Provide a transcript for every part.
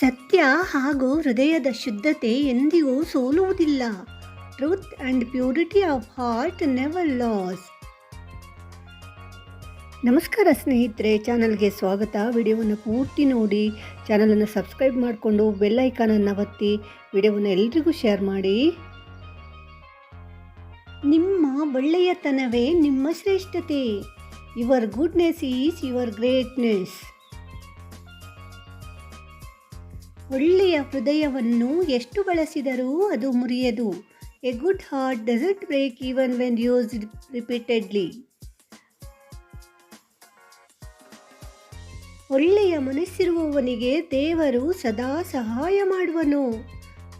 ಸತ್ಯ ಹಾಗೂ ಹೃದಯದ ಶುದ್ಧತೆ ಎಂದಿಗೂ ಸೋಲುವುದಿಲ್ಲ. Truth and purity of heart never lose ನಮಸ್ಕಾರ ಸ್ನೇಹಿತರೆ, ಚಾನಲ್ಗೆ ಸ್ವಾಗತ. ವಿಡಿಯೋವನ್ನು ಪೂರ್ತಿ ನೋಡಿ, ಚಾನಲನ್ನು ಸಬ್ಸ್ಕ್ರೈಬ್ ಮಾಡಿಕೊಂಡು ಬೆಲ್ ಐಕಾನನ್ನು ಒತ್ತಿ, ವಿಡಿಯೋವನ್ನು ಎಲ್ರಿಗೂ ಶೇರ್ ಮಾಡಿ. ನಿಮ್ಮ ಒಳ್ಳೆಯತನವೇ ನಿಮ್ಮ ಶ್ರೇಷ್ಠತೆ. Your goodness is your greatness ಒಳ್ಳೆಯ ಹೃದಯವನ್ನು ಎಷ್ಟು ಬಳಸಿದರೂ ಅದು ಮುರಿಯದು. A good heart doesn't break even when used repeatedly ಒಳ್ಳೆಯ ಮನಸ್ಸಿರುವವನಿಗೆ ದೇವರು ಸದಾ ಸಹಾಯ ಮಾಡುವನು.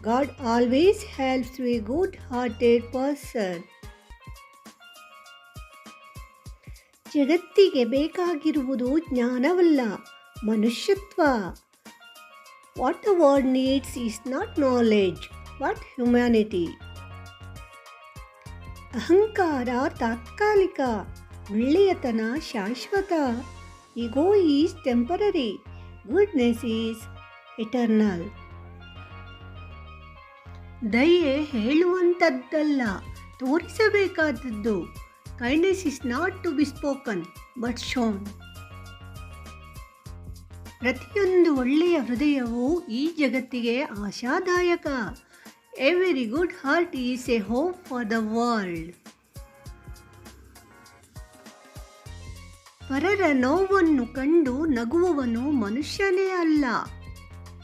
God always helps we good hearted person ಜಗತ್ತಿಗೆ ಬೇಕಾಗಿರುವುದು ಜ್ಞಾನವಲ್ಲ, ಮನುಷ್ಯತ್ವ. What the world needs is not knowledge, but humanity. ಅಹಂಕಾರ ತಾತ್ಕಾಲಿಕ ಒಳ್ಳೆಯತನ ಶಾಶ್ವತ. Ego is temporary goodness is eternal ದಯೆ ಹೇಳುವಂಥದ್ದಲ್ಲ ತೋರಿಸಬೇಕಾದದ್ದು. Kindness is not to be spoken but shown ಪ್ರತಿಯೊಂದು ಒಳ್ಳೆಯ ಹೃದಯವು ಈ ಜಗತ್ತಿಗೆ ಆಶಾದಾಯಕ. A very good heart is a hope for the world ಪರರ ನೋವನ್ನು ಕಂಡು ನಗುವವನು ಮನುಷ್ಯನೇ ಅಲ್ಲ.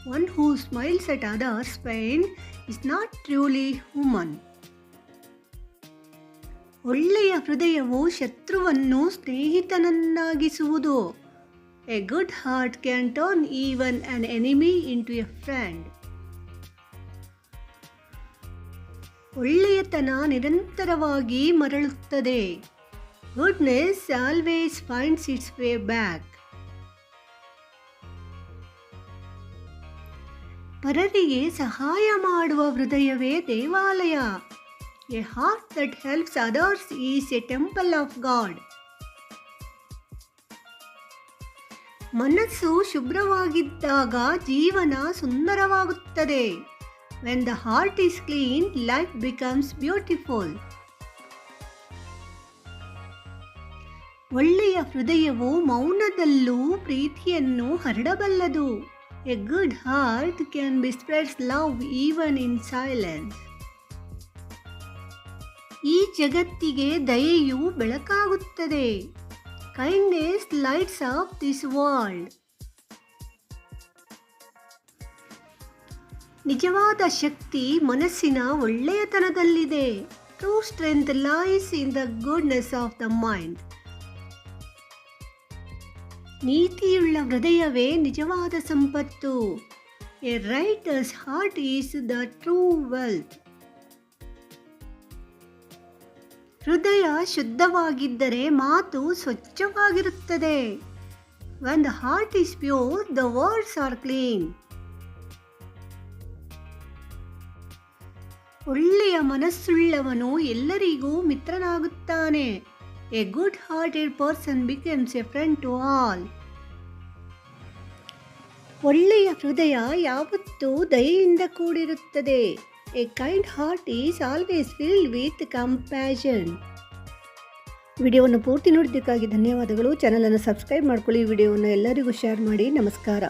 One who smiles at others pain is not truly human ಒಳ್ಳೆಯ ಹೃದಯವು ಶತ್ರುವನ್ನು ಸ್ನೇಹಿತನನ್ನಾಗಿಸುವುದು. A good heart can turn even an enemy into a friend ಒಳ್ಳೆಯತನ ನಿರಂತರವಾಗಿ ಮರಳುತ್ತದೆ. Goodness always finds its way back ಪರರಿಗೆ ಸಹಾಯ ಮಾಡುವ ಹೃದಯವೇ ದೇವಾಲಯ. A heart that helps others is a temple of god ಮನಸ್ಸು ಶುಭ್ರವಾಗಿದ್ದಾಗ ಜೀವನ ಸುಂದರವಾಗುತ್ತದೆ. When the heart is clean life becomes beautiful ಒಳ್ಳೆಯ ಹೃದಯವು ಮೌನದಲ್ಲೂ ಪ್ರೀತಿಯನ್ನು ಹರಡಬಲ್ಲದು. A good heart can be spreads love even in silence ಈ ಜಗತ್ತಿಗೆ ದಯೆಯು ಬೆಳಕಾಗುತ್ತದೆ. Kindness lights of this world ನಿಜವಾದ ಶಕ್ತಿ ಮನಸ್ಸಿನ ಒಳ್ಳೆಯತನದಲ್ಲಿದೆ. True strength lies in the goodness of the mind ನೀತಿಯುಳ್ಳ ಹೃದಯವೇ ನಿಜವಾದ ಸಂಪತ್ತು. A righteous heart is the true wealth ಹೃದಯ ಶುದ್ಧವಾಗಿದ್ದರೆ ಮಾತು ಸ್ವಚ್ಛವಾಗಿರುತ್ತದೆ. When the heart is pure the words are clean ಒಳ್ಳೆಯ ಮನಸ್ಸುಳ್ಳವನು ಎಲ್ಲರಿಗೂ ಮಿತ್ರನಾಗುತ್ತಾನೆ. A good hearted person becomes a friend to all ಒಳ್ಳೆಯ ಹೃದಯ ಯಾವತ್ತೂ ದಯೆಯಿಂದ ಕೂಡಿರುತ್ತದೆ. A kind heart is always filled with compassion. ವಿಡಿಯೋವನ್ನು ಪೂರ್ತಿ ನೋಡಿದ್ದಕ್ಕಾಗಿ ಧನ್ಯವಾದಗಳು. ಚಾನಲನ್ನು ಸಬ್ಸ್ಕ್ರೈಬ್ ಮಾಡ್ಕೊಳ್ಳಿ. ವಿಡಿಯೋವನ್ನು ಎಲ್ಲರಿಗೂ ಶೇರ್ ಮಾಡಿ. ನಮಸ್ಕಾರ.